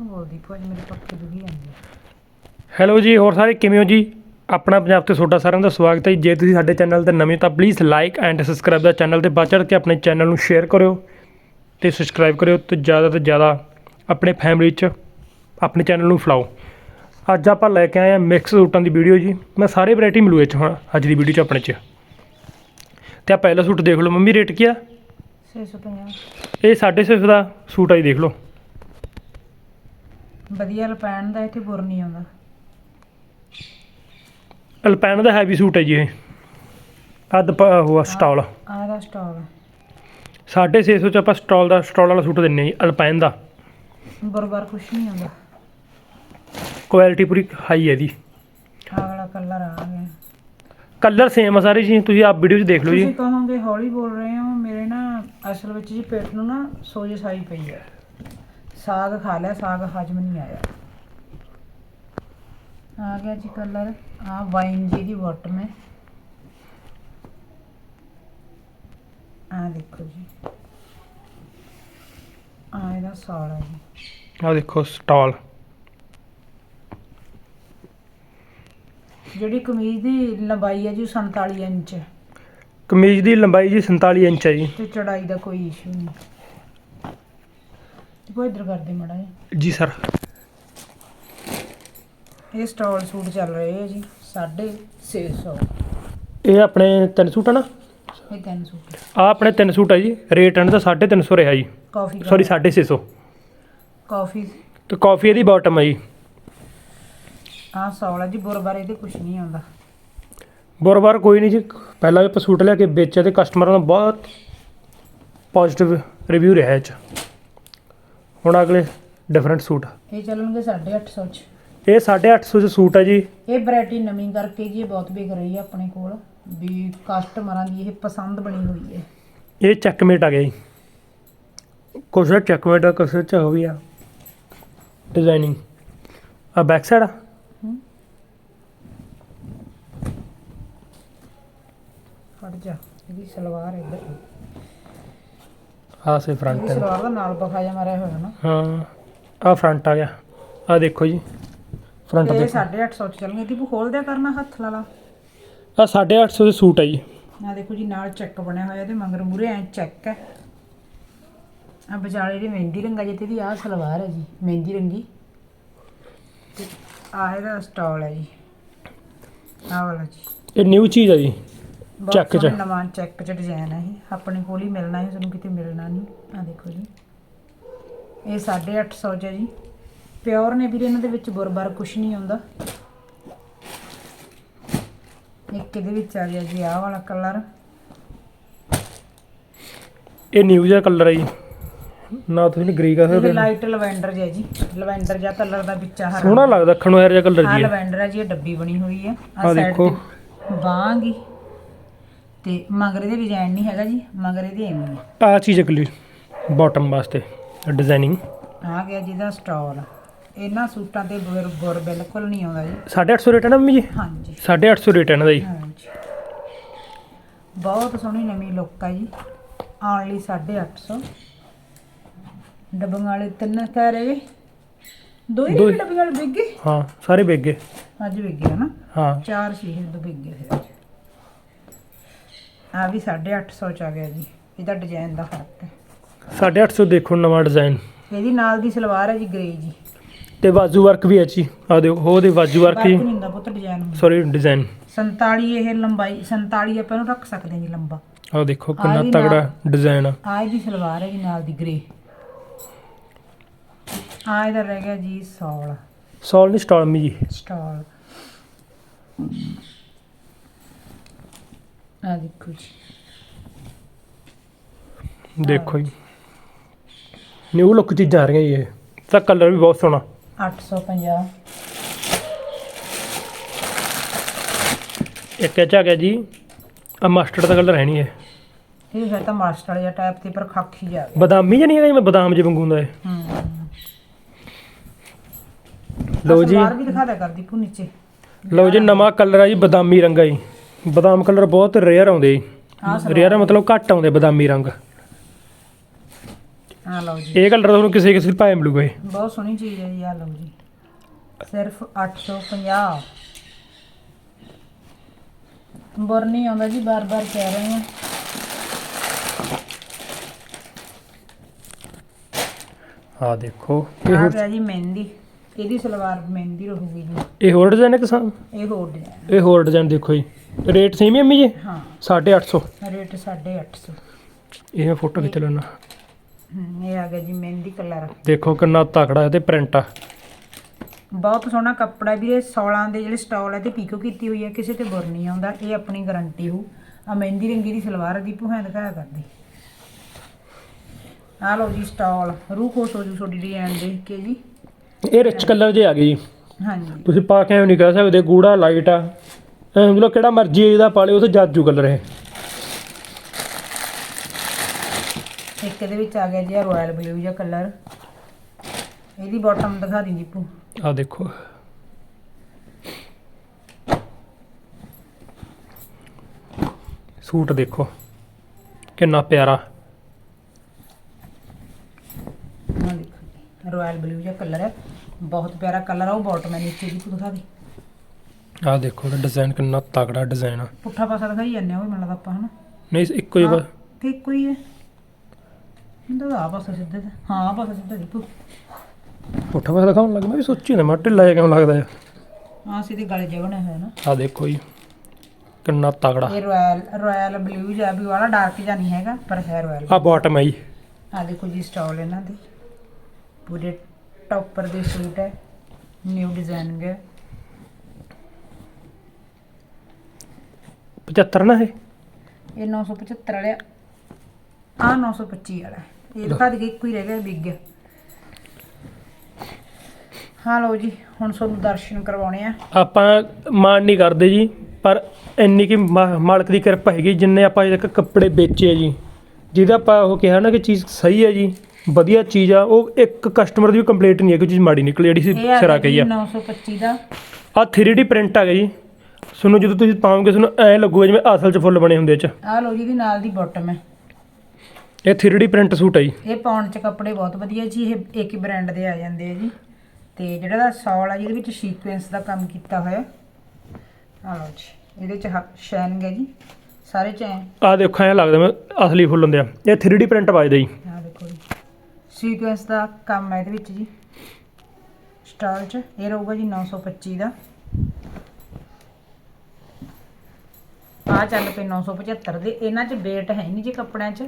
ਤੂੰ ਬੋਲਦੀ ਭੋਜ ਮੇਰੇ ਪੱਖੇ ਦੁਖੀ ਜਾਂਦੇ। ਹੈਲੋ ਜੀ ਹੋਰ ਸਾਰੇ ਕਿਵੇਂ ਹੋ ਜੀ? ਆਪਣਾ ਪੰਜਾਬ ਤੇ ਤੁਹਾਡਾ ਸਾਰਿਆਂ ਦਾ ਸਵਾਗਤ ਹੈ ਜੀ। ਤੁਸੀਂ ਸਾਡੇ ਚੈਨਲ ਤੇ ਨਵੇਂ ਤਾਂ ਪਲੀਜ਼ ਲਾਈਕ ਐਂਡ ਸਬਸਕ੍ਰਾਈਬ ਦਾ ਚੈਨਲ ਤੇ ਚੜ੍ਹ ਕੇ ਆਪਣੇ ਚੈਨਲ ਨੂੰ ਸ਼ੇਅਰ ਕਰਿਓ ਤੇ ਸਬਸਕ੍ਰਾਈਬ ਕਰਿਓ ਤੇ ਜ਼ਿਆਦਾ ਤੋਂ ਜ਼ਿਆਦਾ ਆਪਣੇ ਫੈਮਿਲੀ 'ਚ ਆਪਣੇ ਚੈਨਲ ਨੂੰ ਫਲਾਓ ਅੱਜ ਆਪਾਂ ਲੈ ਕੇ ਆਏ ਹਾਂ ਮਿਕਸ ਸੂਟਾਂ ਦੀ ਵੀਡੀਓ ਜੀ। ਮੈਂ ਸਾਰੇ ਵੈਰਾਈਟੀ ਮਿਲੂ ਇਹ 'ਚ ਹੁਣ ਅੱਜ ਦੀ ਵੀਡੀਓ 'ਚ ਆਪਣੇ 'ਚ। ਤੇ ਆ ਪਹਿਲਾ ਸੂਟ ਦੇਖ ਲਓ ਮੰਮੀ ਰੇਟ ਕੀ ਆ? 650 ਇਹ 650 ਦਾ ਸੂਟ ਆ ਜੀ ਦੇਖ ਲਓ। ਵਧੀਆ ਰਪੈਣ ਦਾ ਇੱਥੇ ਬੁਰ ਨਹੀਂ ਆਉਂਦਾ। ਅਲਪੈਨ ਦਾ ਹੈਵੀ ਸੂਟ ਹੈ ਜੀ ਇਹ। ਅੱਧ ਉਹ ਸਟਾਲ ਆਹ ਦਾ ਸਟਾਲ 650 ਚ ਆਪਾਂ ਸਟਾਲ ਦਾ ਸਟਾਲ ਵਾਲਾ ਸੂਟ ਦਿੰਨੇ ਜੀ ਅਲਪਾਈਨ ਦਾ। ਬੁਰ ਬਾਰ ਕੁਛ ਨਹੀਂ ਆਉਂਦਾ। ਕੁਆਲਿਟੀ ਪੂਰੀ ਹਾਈ ਹੈ ਦੀ ਆਹ ਵਾਲਾ ਕਲਰ ਆ ਗਿਆ। ਕਲਰ ਸੇਮ ਆ ਸਾਰੇ ਜੀ ਤੁਸੀਂ ਆਪ ਵੀਡੀਓ 'ਚ ਦੇਖ ਲਓ ਤੁਸੀਂ ਜੀ ਕਹੋਗੇ ਹੌਲੀ ਬੋਲ ਰਹੇ ਹੋ ਮੇਰੇ ਨਾ ਅਸਲ ਵਿੱਚ ਜੀ ਪੇਟ ਨੂੰ ਨਾ ਸੋਜ ਸਾਈ ਪਈ ਹੈ। ਸਾਗ ਖਾ ਲਿਆ ਸਾਗ ਹਜਮ ਨਹੀਂ ਆਇਆ। ਆ ਗਿਆ ਜੀ ਕਲਰ ਆ ਵਾਈਨ ਜੀ ਦੀ ਬਾਟਮ ਹੈ। ਆ ਦੇਖੋ ਜੀ। ਆ ਇਹਦਾ ਸਾਲ ਹੈ ਜੀ। ਆਹ ਦੇਖੋ ਸਟਾਲ। ਜਿਹੜੀ ਕਮੀਜ਼ ਦੀ ਲੰਬਾਈ ਹੈ ਜੀ ਉਹ 47 ਇੰਚ। ਕਮੀਜ਼ ਦੀ ਲੰਬਾਈ ਜੀ 47 ਇੰਚ ਹੈ ਜੀ। ਤੇ ਚੜਾਈ ਦਾ ਕੋਈ ਇਸ਼ੂ ਨਹੀਂ। ਤੇ ਕੋਈ ਇਧਰ ਕਰਦੇ ਮੜਾ ਜੀ ਸਰ। ਇਹ ਸਟਾਲ ਸੂਟ ਚੱਲ ਰਹੇ ਹੈ ਜੀ 650 ਇਹ ਆਪਣੇ ਤਿੰਨ ਸੂਟ ਆ ਨਾ? ਇਹ ਤਿੰਨ ਸੂਟ ਆ। ਆਪਣੇ ਤਿੰਨ ਸੂਟ ਆ ਜੀ ਰੇਟ ਇਹਨਾਂ ਦਾ 350 ਰਿਹਾ ਜੀ। ਕਾਫੀ ਸੌਰੀ 650 ਕਾਫੀ। ਤੇ ਕਾਫੀ ਇਹਦੀ ਬਾਟਮ ਹੈ ਜੀ। ਆਹ ਸੌਲਾ ਜੀ ਬੁਰ ਬਾਰੇ ਤੇ ਕੁਝ ਨਹੀਂ ਆਉਂਦਾ। ਬੋਰ-ਬਾਰ ਕੋਈ ਨਹੀਂ ਜੀ ਪਹਿਲਾਂ ਵੀ ਆਪਾਂ ਸੂਟ ਲਿਆ ਕੇ ਵੇਚਿਆ ਤੇ ਕਸਟਮਰਾਂ ਦਾ ਬਹੁਤ ਪੋਜ਼ਿਟਿਵ ਰਿਵਿਊ ਰਿਹਾ ਇਹ 'ਚ। ਹੁਣ ਅਗਲੇ ਡਿਫਰੈਂਟ ਸੂਟ ਇਹ ਚੱਲਣਗੇ 850 ਚ। ਇਹ 850 ਚ ਸੂਟ ਹੈ ਜੀ। ਇਹ ਵੈਰਾਈਟੀ ਨਵੀਂ ਕਰਕੇ ਜੀ ਇਹ ਬਹੁਤ ਵਿਕ ਰਹੀ ਹੈ ਆਪਣੇ ਕੋਲ। ਵੀ ਕਸਟਮਰਾਂ ਦੀ ਇਹ ਪਸੰਦ ਬਣੀ ਹੋਈ ਹੈ। ਇਹ ਚੈੱਕਮੇਟ ਆ ਗਿਆ ਜੀ। ਕੁਛ ਚੈੱਕਮੇਟ ਆ ਕੁਛ ਚ ਹੋ ਵੀ ਆ। ਡਿਜ਼ਾਈਨਿੰਗ ਆ ਬੈਕ ਸਾਈਡ ਆ। ਫੜ ਜਾ ਇਹਦੀ ਸਲਵਾਰ ਇੱਧਰ। ਆ ਸੇ ਫਰੰਟ ਇਹਦੀ ਸਲਵਾਰ ਦਾ ਨਾਲ ਬਖਾਇਆ ਮਾਰਿਆ ਹੋਇਆ ਨਾ। ਹਾਂ ਆ ਫਰੰਟ ਆ ਗਿਆ। ਆ ਦੇਖੋ ਜੀ ਫਰੰਟ ਤੇ ਇਹ ਦੇਖੋ। 850 ਚ ਚੱਲਣਗੇ ਦੀਪੂ ਖੋਲ ਦਿਆ ਕਰਨਾ ਹੱਥ ਲਾਲਾ ਆ 850 ਦੇ ਸੂਟ ਆ ਜੀ। ਆ ਦੇਖੋ ਜੀ ਨਾਲ ਚੈੱਕ ਬਣਿਆ ਹੋਇਆ ਤੇ ਮਗਰ ਮੂਰੇ ਐ ਚੈੱਕ ਹੈ। ਆ ਵਿਚਾਲੇ ਦੀ ਮਹਿੰਦੀ ਰੰਗਾ ਜਿੱਤੇ ਦੀ ਆਹ ਸਲਵਾਰ ਹੈ ਜੀ ਮਹਿੰਦੀ ਰੰਗੀ। ਤੇ ਆਹ ਇਹਦਾ ਸਟਾਲ ਹੈ ਜੀ। ਆਹ ਵਾਲਾ ਜੀ। ਇਹ ਨਿਊ ਚੀਜ਼ ਆ ਜੀ। Check 'ਚ। ਨਵਾਂ ਚੈੱਕ ਚ ਡਿਜ਼ਾਈਨ ਹੈ ਇਹ। ਆਪਣੇ ਕੋਲ ਹੀ ਮਿਲਣਾ ਹੈ ਤੁਹਾਨੂੰ ਕਿਤੇ ਮਿਲਣਾ ਨਹੀਂ। ਆ ਦੇਖੋ ਜੀ। ਇਹ 850 ਚ ਹੈ ਜੀ। ਪਿਓਰ ਨੇ ਵੀਰੇ ਇਹਨਾਂ ਦੇ ਵਿੱਚ ਬੁਰਬਰ ਕੁਛ ਨਹੀਂ ਆਉਂਦਾ। ਇੱਕ ਇਹਦੇ ਵਿੱਚ ਆ ਗਿਆ ਜੀ ਆਹ ਵਾਲਾ ਕਲਰ ਇਹ ਨਿਊ ਜਿਹਾ ਕਲਰ ਹੈ ਜੀ। ਨਾ ਤੁਸੀਂ ਗ੍ਰੇ ਕਰ ਸਕਦੇ ਲਾਈਟ ਲਵੈਂਡਰ ਜਿਹਾ ਜੀ। ਲਵੈਂਡਰ ਜਿਹਾ ਕਲਰ ਦਾ ਵਿੱਚ ਆ ਸੋਹਣਾ ਲੱਗਦਾ ਅੱਖਣ ਨੂੰ ਇਹੋ ਜਿਹਾ ਕਲਰ ਜੀ। ਇਹ। ਲਵੈਂਡਰ ਹੈ ਜੀ ਇਹ ਡੱਬੀ ਬਣੀ ਹੋਈ ਹੈ। ਆਹ ਆ ਦੇਖੋ। ਬਾਂਗੀ ਤੇ ਮਗਰ ਇਹਦੇ ਡਿਜ਼ਾਈਨ ਨਹੀਂ ਹੈਗਾ ਜੀ ਮਗਰ ਇਹਦੇ ਐਵੇਂ ਆ। ਚੀਜ਼ ਅਗਲੀ ਬਾਟਮ ਵਾਸਤੇ ਡਿਜ਼ਾਈਨਿੰਗ ਆ ਗਿਆ ਜਿਹਦਾ ਸਟਾਲ ਇਹਨਾਂ ਸੂਟਾਂ ਤੇ ਬੁਰ ਬੁਰ ਬਿਲਕੁਲ ਨਹੀਂ ਆਉਂਦਾ ਜੀ। 850 ਰੇਟ ਹੈ ਨਾ ਮੰਮੀ ਜੀ? ਹਾਂਜੀ। 850 ਰੇਟ ਹੈ ਇਹਨਾਂ ਦਾ ਜੀ ਹਾਂਜੀ। ਬਹੁਤ ਸੋਹਣੀ ਨਵੀਂ ਲੁੱਕ ਹੈ ਜੀ। ਆਉਣ ਲਈ 850 ਡੱਬੀਆਂ ਵਾਲੇ ਤਿੰਨ ਕਹਿ ਰਹੇ ਦੋ ਹੀ ਦੋ ਹੀ। ਡੱਬੀਆਂ ਵਾਲੇ ਵਿਕ ਗਏ ਹਾਂ ਸਾਰੇ ਵਿਕ ਗਏ ਅੱਜ ਵਿਕ ਗਏ ਨਾ? ਹਾਂ। ਚਾਰ ਸੀ ਇਹ ਦੋ ਵਿਕ ਗਏ ਫਿਰ। ਆ ਵੀ 850 ਚ ਆ ਗਿਆ ਜੀ ਇਹਦਾ ਡਿਜ਼ਾਈਨ ਦਾ ਫ਼ਰਕ ਹੈ। 850 ਦੇਖੋ ਨਵਾਂ ਡਿਜ਼ਾਈਨ ਇਹਦੀ ਨਾਲ ਦੀ ਸਲਵਾਰ ਹੈ ਜੀ ਗ੍ਰੇ ਜੀ। ਤੇ ਬਾਜੂ ਵਰਕ ਵੀ ਹੈ ਜੀ ਆ ਦੇਖੋ ਉਹਦੇ ਬਾਜੂ ਵਰਕ ਵਰਕ ਹੀ। ਨਹੀਂ ਹੁੰਦਾ ਪੁੱਤ ਡਿਜ਼ਾਈਨ ਸੌਰੀ ਡਿਜ਼ਾਈਨ 47 ਇਹ ਲੰਬਾਈ 47 ਆਪਾਂ ਇਹਨੂੰ ਰੱਖ ਸਕਦੇ ਹਾਂ ਜੀ ਲੰਬਾ। ਆ ਦੇਖੋ ਕਿੰਨਾ ਵੀ ਤਗੜਾ ਡਿਜ਼ਾਈਨ ਆ। ਆ ਇਹਦੀ ਸਲਵਾਰ ਹੈ ਜੀ ਨਾਲ ਦੀ ਗ੍ਰੇ ਆ ਇਹਦਾ ਰਹਿ ਗਿਆ ਜੀ ਸੌਲ। ਸੌਲ ਨਹੀਂ ਸਟਾਲ ਮੀ ਜੀ। ਸਟਾਲ। ਆ ਦੇਖੋ ਜੀ ਦੇਖੋ ਜੀ। ਨਿਊ ਲੁੱਕ ਚੀਜ਼ਾਂ ਆ ਰਹੀਆਂ ਜੀ ਇਹ। ਤਾਂ ਕਲਰ ਵੀ ਬਹੁਤ ਸੋਹਣਾ। 850 ਇੱਕ ਇਹ ਚ ਆ ਗਿਆ ਜੀ ਆ ਮਸਟਰਡ ਦਾ ਕਲਰ ਹੈ ਨਹੀਂ ਇਹ। ਇਹ ਹੈ ਤਾਂ ਮਾਸਟਰ ਜਿਹਾ ਟਾਈਪ ਤੇ ਪਰ ਖਾਕੀ ਜਾ ਗਿਆ ਬਦਾਮੀ ਜਿਹਾ ਨਹੀਂ ਹੈਗਾ ਜਿਵੇਂ ਬਦਾਮ ਜਿਹਾ ਵਾਂਗੂ ਹੁੰਦਾ ਇਹ। ਹੂੰ। ਲਓ ਜੀ। ਸਲਵਾਰ ਵੀ ਦਿਖਾ ਦਿਆ ਕਰਦੀ ਪੂ ਨੀਚੇ ਲਓ ਜੀ ਨਵਾਂ ਕਲਰ ਆ ਜੀ ਬਦਾਮੀ ਰੰਗ ਜੀ। ਬਦਾਮ ਕਲਰ ਬਹੁਤ ਰੇਅਰ ਆਉਂਦੇ। ਜੀ ਰੇਅਰ ਮਤਲਬ ਘੱਟ ਆਉਂਦੇ ਬਦਾਮੀ ਰੰਗ। ਆ ਲਓ ਜੀ। ਇਹ ਕਲਰ ਤੁਹਾਨੂੰ ਕਿਸੇ ਕਿਸੇ ਭਾਵੇਂ ਮਿਲੂਗਾ ਇਹ। ਬਹੁਤ ਸੋਹਣੀ ਚੀਜ਼ ਹੈ ਜੀ ਆ ਲਓ ਜੀ। ਸਿਰਫ 850 ਬੁਰ ਨਹੀਂ ਆਉਂਦਾ ਜੀ ਬਾਰ-ਬਾਰ ਕਹਿ ਰਹੇ ਹਾਂ। ਆ ਦੇਖੋ ਇਹ ਆ ਗਿਆ ਜੀ ਮਹਿੰਦੀ। ਇਹਦੀ ਸਲਵਾਰ ਮਹਿੰਦੀ ਰਹੂਗੀ ਜੀ। ਇਹ ਹੋਰ ਡਿਜ਼ਾਈਨ ਹੈ ਕਿਸਾਨ? ਇਹ ਹੋਰ ਡਿਜ਼ਾਈਨ ਇਹ ਹੋਰ ਡਿਜ਼ਾਈਨ ਦੇਖੋ ਜੀ। ਰੇਟ ਸੇਮ ਹੀ ਅੰਮੀ ਜੀ? ਹਾਂ। 850 ਰੇਟ 850 ਇਹ ਮੈਂ ਫੋਟੋ ਖਿੱਚ ਲੈਣਾ ਹਮ, ਇਹ ਆ ਗਿਆ ਜੀ ਮਹਿੰਦੀ ਕਲਰ। ਦੇਖੋ ਕਿੰਨਾ ਤਕੜਾ ਇਹਦੇ ਪ੍ਰਿੰਟ ਆ। ਬਹੁਤ ਸੋਹਣਾ ਕੱਪੜਾ ਵੀ ਇਹ 16 ਦੇ ਜਿਹੜੇ ਸਟਾਲ ਹੈ ਤੇ ਪੀਕੋ ਕੀਤੀ ਹੋਈ ਹੈ ਕਿਸੇ ਤੇ ਬੁਰ ਨਹੀਂ ਆਉਂਦਾ। ਇਹ ਆਪਣੀ ਗਾਰੰਟੀ ਹੋ ਆ ਮਹਿੰਦੀ ਰੰਗੀ ਦੀ ਸਲਵਾਰ ਦੀ ਭੁਹਾਂ ਦਿਖਾਇਆ ਕਰਦੀ। ਆ ਲਓ ਜੀ ਸਟਾਲ ਰੂਹ ਖੁਸ਼ ਹੋ ਜੂ ਤੁਹਾਡੀ ਡਿਜ਼ਾਈਨ ਦੇਖ ਕੇ ਜੀ। ਇਹ ਰਿਚ ਕਲਰ ਜੇ ਆ ਗਏ ਜੀ। ਹਾਂਜੀ। ਤੁਸੀਂ ਪਾ ਕੇ ਐਵੇਂ ਨਹੀਂ ਕਹਿ ਸਕਦੇ ਗੂੜਾ ਲਾਈਟ ਆ। ਐਂ ਮਤਲਬ ਕਿਹੜਾ ਮਰਜ਼ੀ ਇਹਦਾ ਪਾ ਲਿਓ ਉਹ ਤੇ ਜਾਜੂ ਕਲਰ ਇਹ ਇੱਕ ਇਹਦੇ ਵਿੱਚ ਆ ਗਿਆ ਜੀ ਰਾਇਲ ਬਲੂ ਜਿਹਾ ਕਲਰ ਇਹਦੀ ਬਾਟਮ ਦਿਖਾ ਦੀ ਦੀਪੂ ਆ ਦੇਖੋ। ਸੂਟ ਦੇਖੋ। ਕਿੰਨਾ ਪਿਆਰਾ ਆ ਦੇਖੋ ਰਾਇਲ ਬਲੂ ਜਿਹਾ ਕਲਰ ਹੈ। ਬਹੁਤ ਪਿਆਰਾ ਕਲਰ ਆ ਉਹ ਬਾਟਮ ਹੈ ਨੀਚੇ ਦੀ ਦਿਖਾ ਦੀ। ਆ ਦੇਖੋ ਇਹਦਾ ਡਿਜ਼ਾਈਨ ਕਿੰਨਾ ਤਕੜਾ ਡਿਜ਼ਾਈਨ ਆ। ਪੁੱਠਾ ਪਾਸਾ ਦਿਖਾਈ ਜਾਂਦੇ ਆ ਉਹ ਵੀ ਮੈਨੂੰ ਲੱਗਦਾ ਆਪਾਂ ਹਨਾ? ਨਹੀਂ ਇੱਕੋ ਹੀ ਬਸ। ਤੇ ਇੱਕੋ ਹੀ ਹੈ। ਇਹਦਾ ਆ ਪਾਸਾ ਸਿੱਧਾ ਤੇ- ਹਾਂ ਆਹ ਪਾਸਾ ਸਿੱਧਾ ਦੀਪੂ ਪੁੱਠਾ। ਪਾਸਾ ਦਿਖਾਉਣ ਲੱਗਾ ਮੈਂ ਵੀ ਸੋਚੀ ਨਾ ਮੈਂ ਢਿੱਲਾ ਜਿਹਾ ਕਿਉਂ ਲੱਗਦਾ ਹੈ ਹਾਂ ਸਿੱਧੇ ਗਲੇ ਜਿਹਾ ਬਣਿਆ ਹੋਇਆ ਨਾ। ਆ ਦੇਖੋ ਜੀ ਕਿੰਨਾ ਤਕੜਾ। ਇਹ ਰਾਇਲ ਰਾਇਲ ਬਲੂ ਜਿਹਾ ਵੀ ਵਾਲਾ ਡਾਰਕ ਜਿਹਾ ਨਹੀਂ ਹੈਗਾ ਪਰ ਹੈ ਰਾਇਲ ਆ ਬਾਟਮ ਹੈ ਜੀ। ਆ ਦੇਖੋ ਜੀ ਸਟਾਲ ਇਹਨਾਂ ਦੇ। ਪੂਰੇ ਟੌਪਰ ਦੇ ਸੂਟ ਹੈ ਨਿਊ ਡਿਜ਼ਾਈਨਿੰਗ ਹੈ। 75 ਨਾ ਇਹ? ਇਹ 975 ਵਾਲਾ ਆ 925 ਵਾਲਾ ਇਹ ਦਿਖਾ ਦੇ ਇੱਕੋ ਹੀ ਰਹਿ ਗਿਆ ਬਿੱਗ ਹਾਂ ਲਓ ਜੀ ਹੁਣ ਤੁਹਾਨੂੰ ਦਰਸ਼ਨ ਕਰਵਾਉਣੇ ਆ। ਆਪਾਂ ਮਾਣ ਨਹੀਂ ਕਰਦੇ ਜੀ ਪਰ ਇੰਨੀ ਕਿ ਮਾਲਕ ਦੀ ਕਿਰਪਾ ਹੈਗੀ ਜਿੰਨੇ ਆਪਾਂ ਅਜੇ ਤੱਕ ਕੱਪੜੇ ਵੇਚੇ ਆ ਜੀ। ਜਿਹਦਾ ਆਪਾਂ ਉਹ ਕਿਹਾ ਨਾ ਕਿ ਚੀਜ਼ ਸਹੀ ਹੈ ਜੀ। ਵਧੀਆ ਚੀਜ਼ ਆ ਉਹ ਇੱਕ ਕਸਟਮਰ ਦੀ ਵੀ ਕੰਪਲੇਂਟ ਨਹੀਂ ਹੈ ਕਿ ਚੀਜ਼ ਮਾੜੀ ਨਿਕਲੀ ਜਿਹੜੀ ਸੀ ਇਹ ਆ ਸਿਰਾ ਕਹੀ ਆ। 925 ਦਾ। ਆ 3D ਪ੍ਰਿੰਟ ਆ ਗਿਆ ਜੀ ਤੁਹਾਨੂੰ ਜਦੋਂ ਤੁਸੀਂ ਪਾਓਗੇ ਤੁਹਾਨੂੰ ਐ ਲੱਗੂਗਾ ਜਿਵੇਂ ਅਸਲ 'ਚ ਫੁੱਲ ਬਣੇ ਹੁੰਦੇ 'ਚ। ਆ ਲਓ ਜੀ ਦੀ ਨਾਲ ਦੀ ਬਾਟਮ ਹੈ। ਇਹ 3D ਪ੍ਰਿੰਟ ਸੂਟ ਹੈ ਜੀ। ਇਹ ਪਾਉਣ ਚ ਕੱਪੜੇ ਬਹੁਤ ਵਧੀਆ ਜੀ ਇਹ ਇੱਕ ਹੀ ਬ੍ਰਾਂਡ ਦੇ ਆ ਜਾਂਦੇ ਆ ਜੀ। ਤੇ ਜਿਹੜਾ ਦਾ ਸੌਲ ਆ ਜਿਹਦੇ ਵਿੱਚ ਸੀਕੁਐਂਸ ਦਾ ਕੰਮ ਕੀਤਾ ਹੋਇਆ। ਆ ਲਓ ਜੀ ਇਹਦੇ ਚ ਸ਼ਾਈਨਿੰਗ ਹੈ ਜੀ। ਸਾਰੇ ਚ ਐ। ਆ ਦੇਖੋ ਐ ਲੱਗਦਾ ਮੈਂ ਅਸਲੀ ਫੁੱਲ ਹੁੰਦੇ ਆ। ਇਹ 3D ਪ੍ਰਿੰਟ ਵੱਜਦਾ ਆ ਜੀ। ਸੀਕੁਐਂਸ ਦਾ ਕੰਮ ਹੈ ਇਹਦੇ ਵਿੱਚ ਜੀ। ਸਟਾਲ ਚ ਇਹ ਰਹੂਗਾ ਜੀ 925 ਦਾ। ਆ ਚੱਲ ਪਏ 975 ਦੇ। ਇਹਨਾਂ ਚ ਵੇਟ ਹੈ ਨਹੀਂ ਜੀ ਕੱਪੜਿਆਂ ਚ।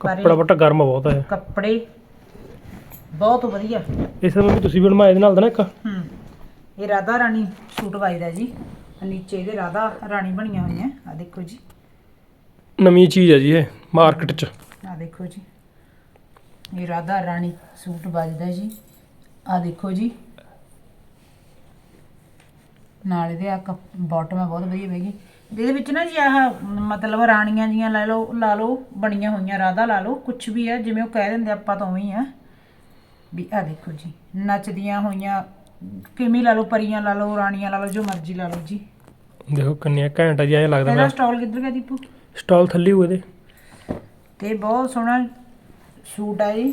ਕੱਪੜਾ ਬਟਾ ਗਰਮ ਬਹੁਤ ਹੈ। ਕੱਪੜੇ ਬਹੁਤ ਵਧੀਆ। ਇਸ ਸਮੇਂ ਵੀ ਤੁਸੀਂ ਵੀ ਬਣਵਾਏ ਦੇ ਨਾਲ ਦਾ ਨਾ ਇੱਕ? ਹੂੰ। ਇਹ ਰਾਧਾ ਰਾਣੀ ਸੂਟ ਵਾਈਦਾ ਜੀ। ਨੀਚੇ ਇਹਦੇ ਰਾਧਾ ਰਾਣੀ ਬਣੀਆਂ ਹੋਈਆਂ। ਆ ਦੇਖੋ ਜੀ। ਨਵੀਂ ਚੀਜ਼ ਹੈ ਜੀ ਇਹ ਮਾਰਕੀਟ 'ਚ। ਆ ਦੇਖੋ ਜੀ। ਇਹ ਰਾਧਾ ਰਾਣੀ ਸੂਟ ਵੱਜਦਾ ਜੀ। ਆ ਦੇਖੋ ਜੀ। ਨਾਲ ਇਹਦੇ ਆ ਬਾਟਮ ਹੈ ਬਹੁਤ ਵਧੀਆ ਹੈਗੀ ਇਹਦੇ ਵਿੱਚ ਨਾ ਜੀ ਆਹ ਮਤਲਬ ਰਾਣੀਆਂ ਜੀਆਂ ਲੈ ਲਓ ਲਾ ਲਓ ਬਣੀਆਂ ਹੋਈਆਂ ਰਾਧਾ ਲਾ ਲਓ ਕੁਝ ਵੀ ਹੈ ਜਿਵੇਂ ਉਹ ਕਹਿ ਦਿੰਦੇ ਆਪਾਂ ਤਾਂ ਉਵੇਂ ਹੀ ਆ। ਵੀ ਆ ਦੇਖੋ ਜੀ ਨੱਚਦੀਆਂ ਹੋਈਆਂ ਕਿਵੇਂ ਲਾ ਲਓ ਪਰੀਆਂ ਲਾ ਲਓ ਰਾਣੀਆਂ ਲਾ ਲਓ ਜੋ ਮਰਜ਼ੀ ਲਾ ਲਓ ਜੀ। ਦੇਖੋ ਕਿੰਨੀਆਂ ਘੈਂਟ ਆ ਜੀ ਐਂ ਲੱਗਦਾ ਇਹਦਾ ਮੈਂ ਸਟਾਲ ਕਿੱਧਰ ਗਿਆ ਦੀਪੂ? ਸਟਾਲ ਥੱਲੇ ਹੋਏ ਦੇ। ਤੇ ਬਹੁਤ ਸੋਹਣਾ ਸੂਟ ਆ ਜੀ।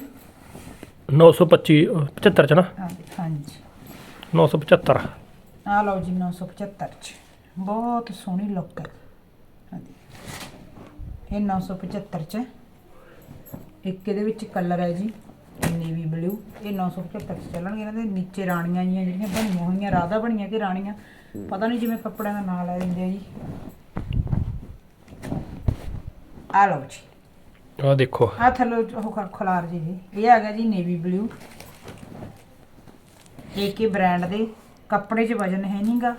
925 ਅਹ 75 ਚ ਨਾ? ਹਾਂਜੀ ਹਾਂਜੀ। 975 ਆ ਲਓ ਜੀ 975 ਚ। ਬਹੁਤ ਸੋਹਣੀ ਲੁੱਕ ਹੈ ਹਾਂਜੀ। ਇਹ 975 ਚ। ਇੱਕ ਇਹਦੇ ਵਿੱਚ ਕਲਰ ਹੈ ਜੀ ਨੇਵੀ ਬਲੂ ਇਹ 975 ਚ ਚੱਲਣਗੇ। ਇਹਨਾਂ ਦੇ ਨੀਚੇ ਰਾਣੀਆਂ ਜੀਆਂ ਜਿਹੜੀਆਂ ਬਣੀਆਂ ਹੋਈਆਂ ਰਾਧਾ ਬਣੀਆਂ ਕਿ ਰਾਣੀਆਂ? ਪਤਾ ਨਹੀਂ ਜਿਵੇਂ ਕੱਪੜਿਆਂ ਦਾ ਨਾਂ ਲੈ ਦਿੰਦੇ ਆ ਜੀ। ਆ ਲਓ ਜੀ। ਆ ਦੇਖੋ। ਆ ਥੱਲੇ ਉਹ ਖ- ਖਲਾਰ ਜੀ ਇਹ ਇਹ ਆ ਗਿਆ ਜੀ ਨੇਵੀ ਬਲੂ ਹੀ ਬ੍ਰਾਂਡ ਦੇ। ਕੱਪੜੇ 'ਚ ਵਜਨ ਹੈ ਨਹੀਂਗਾ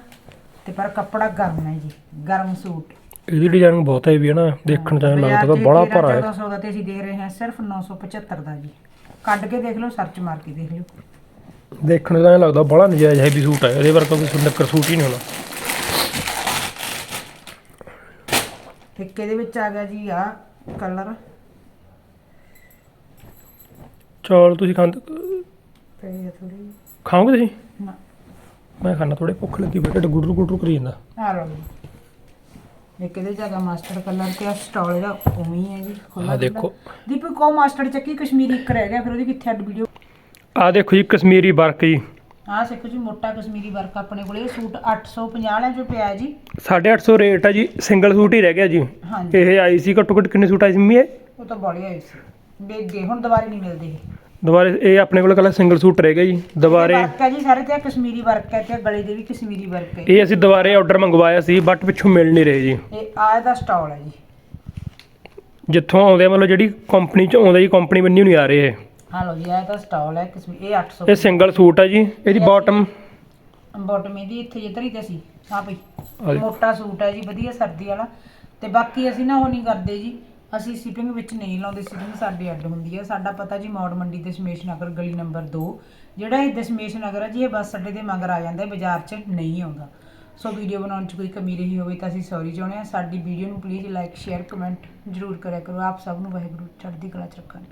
ਤੇ ਪਰ ਕੱਪੜਾ ਗਰਮ ਹੈ ਜੀ। ਗਰਮ ਸੂਟ। ਇਹਦੀ ਡਿਜ਼ਾਈਨ ਬਹੁਤ ਹੈਵੀ ਹੈ ਨਾ। ਦੇਖਣ ਚ ਐਂ ਲੱਗਦਾ ਕਿ ਬੜਾ ਭਾਰਾ ਹੈ। 1400 ਦਾ ਤੇ ਅਸੀਂ ਦੇ ਰਹੇ ਹਾਂ ਸਿਰਫ 975 ਦਾ ਜੀ। ਕੱਢ ਕੇ ਦੇਖ ਲਓ ਸਰਚ ਮਾਰ ਕੇ ਦੇਖ ਲਿਓ। ਦੇਖਣ ਐਂ ਲੱਗਦਾ ਬੜਾ ਨਜਾਇਜ਼ ਹੈਵੀ ਸੂਟ ਹੈ। ਇਹਦੇ ਵਰਗਾ ਕੋਈ ਸੁੰਦਰ ਸੂਟ ਹੀ ਨਹੀਂ ਹੋਣਾ। ਇੱਕ ਇਹਦੇ ਵਿੱਚ ਆ ਗਿਆ ਜੀ ਆ ਕਲਰ ਚੌਲ ਤੁਸੀਂ ਖਾਂਦੇ ਥੋੜੀ ਖਾਓਗੇ ਤੁਸੀਂ? ਨਾ। ਮੈਂ ਖਾਣਾ ਥੋੜੇ ਭੁੱਖ ਲੱਗੀ ਬੇਟਾ ਗੁੱਡਰ ਗੁੱਡਰ ਕਰੀ ਜਾਂਦਾ। ਆ ਲਓ ਜੀ। ਇੱਕ ਇਹਦੇ ਜਗ੍ਹਾ ਮਾਸਟਰ ਕਲਰ ਤੇ ਸਟਾਲ ਇਹਦਾ ਉਵੇਂ ਹੀ ਹੈ ਜੀ ਖੁੱਲ੍ਹਾ ਆਹ ਡੁੱਲਾ। ਦੇਖੋ। ਦੀਪੂ ਕੋ ਮਾਸਟਰ ਚੱਕੀ ਕਸ਼ਮੀਰੀ ਇੱਕ ਰਹਿ ਗਿਆ ਫਿਰ ਉਹਦੀ ਕਿੱਥੇ ਅੱਡ ਵੀਡੀਓ ਆ ਦੇਖੋ ਜੀ ਕਸ਼ਮੀਰੀ ਵਰਕ ਜੀ। ਆਹ ਸਿੱਖੋ ਜੀ ਮੋਟਾ ਕਸ਼ਮੀਰੀ ਵਰਕ ਆਪਣੇ ਕੋਲੇ ਇਹ ਸੂਟ 850 ਵਾਲਿਆਂ ਚੋਂ ਪਿਆ ਹੈ ਜੀ 850 ਰੇਟ ਆ ਜੀ ਸਿੰਗਲ ਸੂਟ ਹੀ ਰਹਿ ਗਿਆ ਜੀ। ਹਾਂਜੀ। ਇਹ ਆਈ ਸੀ ਘੱਟੋ ਘੱਟ ਕਿੰਨੇ ਸੂਟ ਆਏ ਸੀ ਮੰਮੀ ਇਹ? ਉਹ ਤਾਂ ਬੜੀ ਆਈ ਸੀ। ਗਏ ਹੁਣ ਦੁਬਾਰੇ ਨਹੀਂ ਮਿਲਦੇ ਇਹ। ਦੁਬਾਰੇ ਇਹ ਆਪਣੇ ਕੋਲ ਕੱਲਾ ਸਿੰਗਲ ਸੂਟ ਰਹਿ ਗਿਆ ਜੀ ਦੁਬਾਰੇ ਵਰਕ ਹੈ ਜੀ ਸਾਰੇ ਤੇ ਕਸ਼ਮੀਰੀ ਵਰਕ ਹੈ ਤੇ ਗਲੇ ਦੇ ਵੀ ਕਸ਼ਮੀਰੀ ਵਰਕ ਹੈ। ਇਹ ਅਸੀਂ ਦੁਬਾਰੇ ਆਰਡਰ ਮੰਗਵਾਇਆ ਸੀ ਬਟ ਪਿੱਛੋਂ ਮਿਲ ਨਹੀਂ ਰਹੇ ਜੀ। ਇਹ ਆਹ ਦਾ ਸਟਾਲ ਹੈ ਜੀ। ਜਿੱਥੋਂ ਆਉਂਦੇ ਆ ਮਤਲਬ ਜਿਹੜੀ ਕੰਪਨੀ ਚ ਆਉਂਦਾ ਜੀ ਕੰਪਨੀ ਬੰਨੀ ਨਹੀਂ ਆ ਰਹੇ ਇਹ। ਹਾਂ ਲਓ ਜੀ ਆਹ ਦਾ ਸਟਾਲ ਹੈ ਕਸ਼ਮੀਰ ਇਹ 800 ਇਹ ਸਿੰਗਲ ਸੂਟ ਆ ਜੀ ਇਹਦੀ ਬਾਟਮ ਬਾਟਮ ਇਹਦੀ ਇੱਥੇ ਜੇ ਧਰੀ ਤੇ ਸੀ ਆ ਜੀ। ਮੋਟਾ ਸੂਟ ਹੈ ਜੀ ਵਧੀਆ ਸਰਦੀ ਵਾਲਾ। ਤੇ ਬਾਕੀ ਅਸੀਂ ਨਾ ਉਹ ਨਹੀਂ ਕਰਦੇ ਜੀ ਅਸੀਂ ਸ਼ਿਪਿੰਗ ਵਿੱਚ ਨਹੀਂ ਲਾਉਂਦੇ ਸ਼ਿਪਿੰਗ ਸਾਡੀ ਅੱਡ ਹੁੰਦੀ ਹੈ ਸਾਡਾ ਪਤਾ ਜੀ ਮੌੜ ਮੰਡੀ ਦਸ਼ਮੇਸ਼ ਨਗਰ ਗਲੀ ਨੰਬਰ 2 ਜਿਹੜਾ ਇਹ ਦਸ਼ਮੇਸ਼ ਨਗਰ ਹੈ ਜੀ, ਇਹ ਬੱਸ ਅੱਡੇ ਦੇ ਮਗਰ ਆ ਜਾਂਦਾ ਹੈ ਬਾਜ਼ਾਰ 'ਚ ਨਹੀਂ ਆਉਂਦਾ। ਸੋ ਵੀਡੀਓ ਬਣਾਉਣ 'ਚ ਕੋਈ ਕਮੀ ਰਹੀ ਹੋਵੇ ਤਾਂ ਅਸੀਂ ਸੌਰੀ ਚਾਹੁੰਦੇ ਹਾਂ। ਸਾਡੀ ਵੀਡੀਓ ਨੂੰ ਪਲੀਜ਼ ਲਾਈਕ ਸ਼ੇਅਰ ਕਮੈਂਟ ਜ਼ਰੂਰ ਕਰਿਆ ਕਰੋ। ਆਪ ਸਭ ਨੂੰ ਵਾਹਿਗੁਰੂ, ਚੜ੍ਹਦੀ ਕਲਾ 'ਚ ਰੱਖਣ।